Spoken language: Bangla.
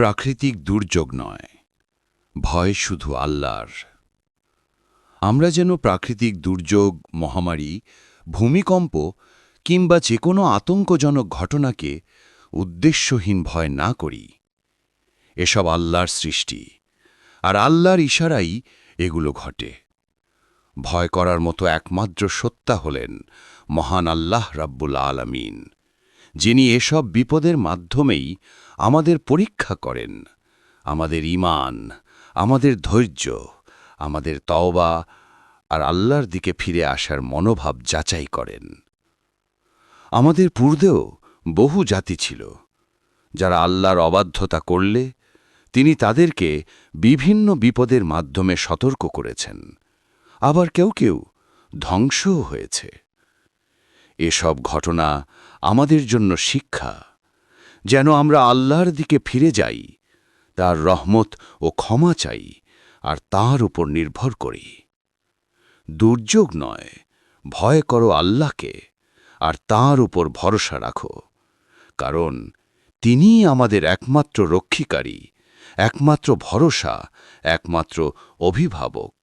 প্রাকৃতিক দুর্যোগ নয়, ভয় শুধু আল্লাহর। আমরা যেন প্রাকৃতিক দুর্যোগ, মহামারী, ভূমিকম্প কিংবা যে কোনো আতঙ্কজনক ঘটনাকে উদ্দেশ্যহীন ভয় না করি। এসব আল্লাহর সৃষ্টি আর আল্লাহর ইশারাই এগুলো ঘটে। ভয় করার মতো একমাত্র সত্তা হলেন মহান আল্লাহ রাব্বুল আলামিন। যিনি এসব বিপদের মাধ্যমেই আমাদের পরীক্ষা করেন। আমাদের ঈমান, আমাদের ধৈর্য, আমাদের তওবা আর আল্লাহর দিকে ফিরে আসার মনোভাব যাচাই করেন। আমাদের পূর্বেও বহু জাতি ছিল, যারা আল্লাহর অবাধ্যতা করলে তিনি তাদেরকে বিভিন্ন বিপদের মাধ্যমে সতর্ক করেছেন। আবার কেউ কেউ ধ্বংসও হয়েছে। এসব ঘটনা আমাদের জন্য শিক্ষা। যেন আমরা আল্লাহর দিকে ফিরে যাই, তার রহমত ও ক্ষমা চাই আর তার উপর নির্ভর করি। দুর্যোগ নয়, ভয় করো আল্লাহকে আর তার উপর ভরসা রাখো, কারণ তিনিই আমাদের একমাত্র রক্ষিকারী, একমাত্র ভরসা, একমাত্র অভিভাবক।